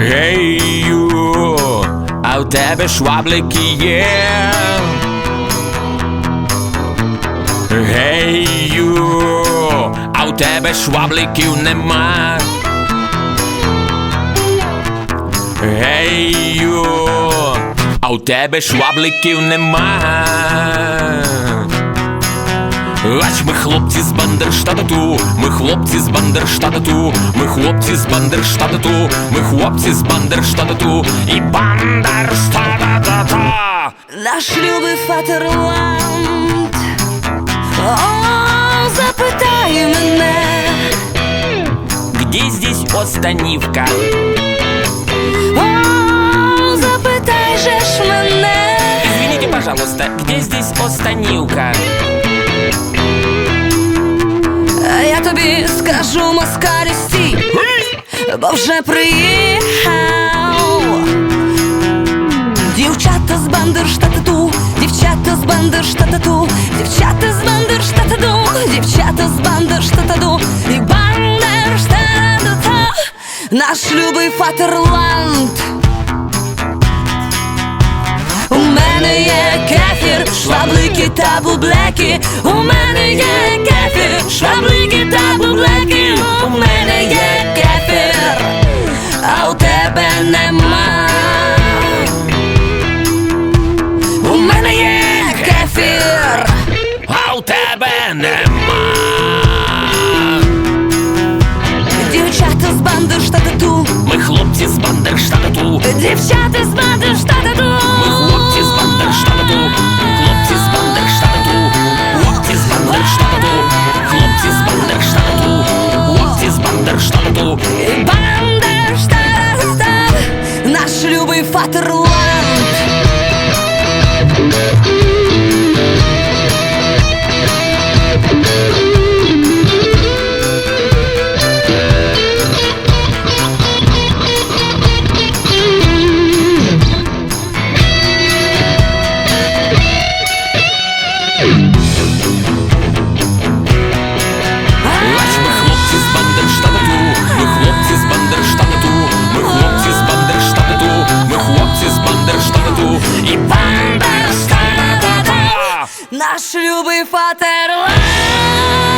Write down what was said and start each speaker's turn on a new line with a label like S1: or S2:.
S1: Гею, а у тебе шваблики є. Гею, а у тебе швабликів нема. Гею, а у тебе швабликів нема. Ач ми хлопці з Бандерштату, ми хлопці з Бандерштату, ми хлопці з Бандерштату, ми хлопці з Бандерштату і Бандерштату.
S2: Наш любий Фатерланд О, запитай мене
S1: Где здесь Останівка?
S2: О, запитай же ж мене
S1: Извините, пожалуйста, где здесь Останівка?
S2: Я тобі скажу москалі стій. Бо вже приїхав. Дівчата з Бандерштату, дівчата з Бандерштату, дівчата з Бандерштату, дівчата з Бандерштату. І Бандерштату Наш любий Фатерланд є кефір, шваблики та бублеки. У мене є кефір, шваблики та бублеки. У мене є кефір, а у тебе нема. У мене є кефір.
S1: А у тебе нема.
S2: Дівчата з Бандерштату,
S1: Ми хлопці з Бандерштату,
S2: дівчата з
S1: хлопці з Бандерштату, хлопці з Бандерштату, хлопці з Бандерштату, хлопці з Бандерштату, хлопці з Бандерштату.
S2: І Бандерштат, наш любий Фатерланд. Наш любий фатерланд